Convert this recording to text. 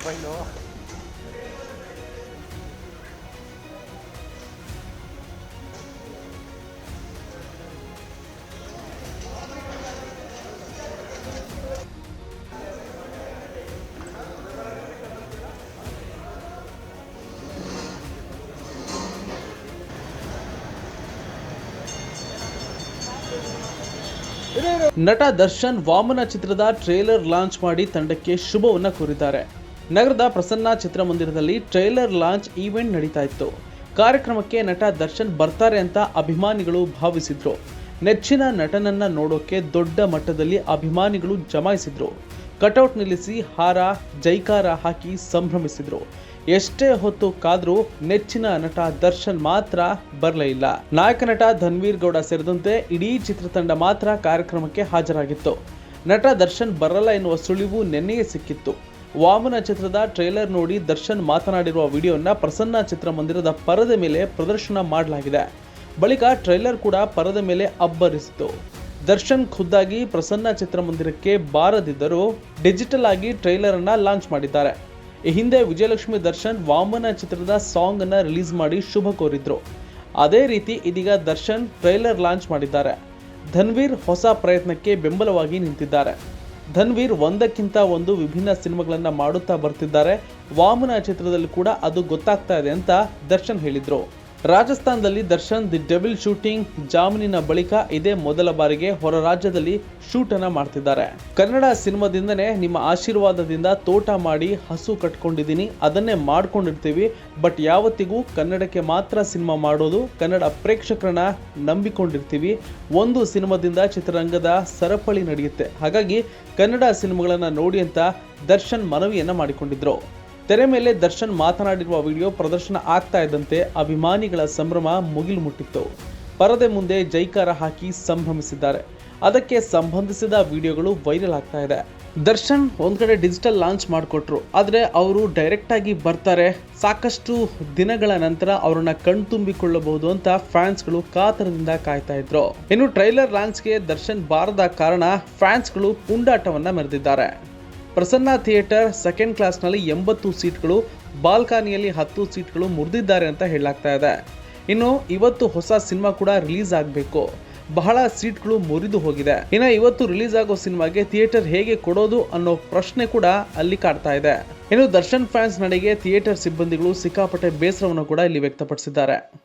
Mobile ನಟ ದರ್ಶನ್ ವಾಮನ ಚಿತ್ರದ trailer launch ಮಾಡಿ ತಂಡಕ್ಕೆ ಶುಭವನ್ನ ಕೋರಿದ್ದಾರೆ. ನಗರದ ಪ್ರಸನ್ನ ಚಿತ್ರಮಂದಿರದಲ್ಲಿ ಟ್ರೈಲರ್ ಲಾಂಚ್ ಈವೆಂಟ್ ನಡೀತಾ ಇತ್ತು ಕಾರ್ಯಕ್ರಮಕ್ಕೆ ನಟ ದರ್ಶನ್ ಬರ್ತಾರೆ ಅಂತ ಅಭಿಮಾನಿಗಳು ಭಾವಿಸಿದ್ರು. ನೆಚ್ಚಿನ ನಟನನ್ನ ನೋಡೋಕೆ ದೊಡ್ಡ ಮಟ್ಟದಲ್ಲಿ ಅಭಿಮಾನಿಗಳು ಜಮಾಯಿಸಿದ್ರು. ಕಟೌಟ್ ನಿಲ್ಲಿಸಿ ಹಾರ, ಜೈಕಾರ ಹಾಕಿ ಸಂಭ್ರಮಿಸಿದ್ರು. ಎಷ್ಟೇ ಹೊತ್ತು ಕಾದ್ರೂ ನೆಚ್ಚಿನ ನಟ ದರ್ಶನ್ ಮಾತ್ರ ಬರಲೇ ಇಲ್ಲ. ನಾಯಕ ನಟ ಧನ್ವೀರ್ ಗೌಡ ಸೇರಿದಂತೆ ಇಡೀ ಚಿತ್ರತಂಡ ಮಾತ್ರ ಕಾರ್ಯಕ್ರಮಕ್ಕೆ ಹಾಜರಾಗಿತ್ತು. ನಟ ದರ್ಶನ್ ಬರಲ್ಲ ಎನ್ನುವ ಸುಳಿವು ನೆನ್ನೆಯೇ ಸಿಕ್ಕಿತ್ತು. ವಾಮನ ಚಿತ್ರದ ಟ್ರೈಲರ್ ನೋಡಿ ದರ್ಶನ್ ಮಾತನಾಡಿರುವ ವಿಡಿಯೋನ ಪ್ರಸನ್ನ ಚಿತ್ರಮಂದಿರದ ಪರದೆ ಮೇಲೆ ಪ್ರದರ್ಶನ ಮಾಡಲಾಗಿದೆ. ಬಳಿಕ ಟ್ರೈಲರ್ ಕೂಡ ಪರದ ಮೇಲೆ ಅಬ್ಬರಿಸಿತು. ದರ್ಶನ್ ಖುದ್ದಾಗಿ ಪ್ರಸನ್ನ ಚಿತ್ರಮಂದಿರಕ್ಕೆ ಬಾರದಿದ್ದರೂ ಡಿಜಿಟಲ್ ಆಗಿ ಟ್ರೈಲರ್ ಅನ್ನ ಲಾಂಚ್ ಮಾಡಿದ್ದಾರೆ. ಈ ಹಿಂದೆ ವಿಜಯಲಕ್ಷ್ಮಿ ದರ್ಶನ್ ವಾಮನ ಚಿತ್ರದ ಸಾಂಗ್ ಅನ್ನ ರಿಲೀಸ್ ಮಾಡಿ ಶುಭ ಕೋರಿದ್ರು. ಅದೇ ರೀತಿ ಇದೀಗ ದರ್ಶನ್ ಟ್ರೈಲರ್ ಲಾಂಚ್ ಮಾಡಿದ್ದಾರೆ. ಧನ್ವೀರ್ ಹೊಸ ಪ್ರಯತ್ನಕ್ಕೆ ಬೆಂಬಲವಾಗಿ ನಿಂತಿದ್ದಾರೆ. ಧನ್ವೀರ್ ಒಂದಕ್ಕಿಂತ ಒಂದು ವಿಭಿನ್ನ ಸಿನಿಮಾಗಳನ್ನ ಮಾಡುತ್ತಾ ಬರ್ತಿದ್ದಾರೆ. ವಾಮನ ಚಿತ್ರದಲ್ಲಿ ಕೂಡ ಅದು ಗೊತ್ತಾಗ್ತಾ ಇದೆ ಅಂತ ದರ್ಶನ್ ಹೇಳಿದ್ರು. ರಾಜಸ್ಥಾನದಲ್ಲಿ ದರ್ಶನ್ ದಿ ಡೆವಿಲ್ ಶೂಟಿಂಗ್ ಜಾಮೀನಿನ ಬಳಿಕ ಇದೇ ಮೊದಲ ಬಾರಿಗೆ ಹೊರ ರಾಜ್ಯದಲ್ಲಿ ಶೂಟ್ ಅನ್ನ ಮಾಡ್ತಿದ್ದಾರೆ. ಕನ್ನಡ ಸಿನಿಮಾದಿಂದನೇ ನಿಮ್ಮ ಆಶೀರ್ವಾದದಿಂದ ತೋಟ ಮಾಡಿ ಹಸು ಕಟ್ಕೊಂಡಿದ್ದೀನಿ. ಅದನ್ನೇ ಮಾಡ್ಕೊಂಡಿರ್ತೀವಿ. ಬಟ್ ಯಾವತ್ತಿಗೂ ಕನ್ನಡಕ್ಕೆ ಮಾತ್ರ ಸಿನಿಮಾ ಮಾಡೋದು ಕನ್ನಡ ಪ್ರೇಕ್ಷಕರನ್ನ ನಂಬಿಕೊಂಡಿರ್ತೀವಿ. ಒಂದು ಸಿನಿಮಾದಿಂದ ಚಿತ್ರರಂಗದ ಸರಪಳಿ ನಡೆಯುತ್ತೆ. ಹಾಗಾಗಿ ಕನ್ನಡ ಸಿನಿಮಾಗಳನ್ನ ನೋಡಿ ಅಂತ ದರ್ಶನ್ ಮನವಿಯನ್ನ ಮಾಡಿಕೊಂಡಿದ್ರು. ತೆರೆ ಮೇಲೆ ದರ್ಶನ್ ಮಾತನಾಡಿರುವ ವಿಡಿಯೋ ಪ್ರದರ್ಶನ ಆಗ್ತಾ ಇದ್ದಂತೆ ಅಭಿಮಾನಿಗಳ ಸಂಭ್ರಮ ಮುಗಿಲು ಮುಟ್ಟಿತ್ತು. ಪರದೆ ಮುಂದೆ ಜೈಕಾರ ಹಾಕಿ ಸಂಭ್ರಮಿಸಿದ್ದಾರೆ. ಅದಕ್ಕೆ ಸಂಬಂಧಿಸಿದ ವಿಡಿಯೋಗಳು ವೈರಲ್ ಆಗ್ತಾ ಇದೆ. ದರ್ಶನ್ ಒಂದ್ಕಡೆ ಡಿಜಿಟಲ್ ಲಾಂಚ್ ಮಾಡಿಕೊಟ್ರು. ಆದರೆ ಅವರು ಡೈರೆಕ್ಟಾಗಿ ಬರ್ತಾರೆ. ಸಾಕಷ್ಟು ದಿನಗಳ ನಂತರ ಅವರನ್ನ ಕಣ್ತುಂಬಿಕೊಳ್ಳಬಹುದು ಅಂತ ಫ್ಯಾನ್ಸ್ಗಳು ಕಾತರದಿಂದ ಕಾಯ್ತಾ ಇದ್ರು. ಇನ್ನು ಟ್ರೈಲರ್ ಲಾಂಚ್ಗೆ ದರ್ಶನ್ ಬಾರದ ಕಾರಣ ಫ್ಯಾನ್ಸ್ಗಳು ಪುಂಡಾಟವನ್ನ ಮೆರೆದಿದ್ದಾರೆ. ಪ್ರಸನ್ನ ಥಿಯೇಟರ್ ಸೆಕೆಂಡ್ ಕ್ಲಾಸ್ನಲ್ಲಿ ಎಂಬತ್ತು ಸೀಟ್ಗಳು, ಬಾಲ್ಕನಿಯಲ್ಲಿ ಹತ್ತು ಸೀಟ್ಗಳು ಮುರಿದಿದ್ದಾರೆ ಅಂತ ಹೇಳಲಾಗ್ತಾ ಇದೆ. ಇನ್ನು ಇವತ್ತು ಹೊಸ ಸಿನಿಮಾ ಕೂಡ ರಿಲೀಸ್ ಆಗಬೇಕು. ಬಹಳ ಸೀಟ್ಗಳು ಮುರಿದು ಹೋಗಿದೆ. ಇನ್ನು ಇವತ್ತು ರಿಲೀಸ್ ಆಗೋ ಸಿನಿಮಾಗೆ ಥಿಯೇಟರ್ ಹೇಗೆ ಕೊಡೋದು ಅನ್ನೋ ಪ್ರಶ್ನೆ ಕೂಡ ಅಲ್ಲಿ ಕಾಡ್ತಾ ಇದೆ. ಇನ್ನು ದರ್ಶನ್ ಫ್ಯಾನ್ಸ್ ನಡೆಗೆ ಥಿಯೇಟರ್ ಸಿಬ್ಬಂದಿಗಳು ಸಿಕ್ಕಾಪಟ್ಟೆ ಬೇಸರವನ್ನು ಕೂಡ ಇಲ್ಲಿ ವ್ಯಕ್ತಪಡಿಸಿದ್ದಾರೆ.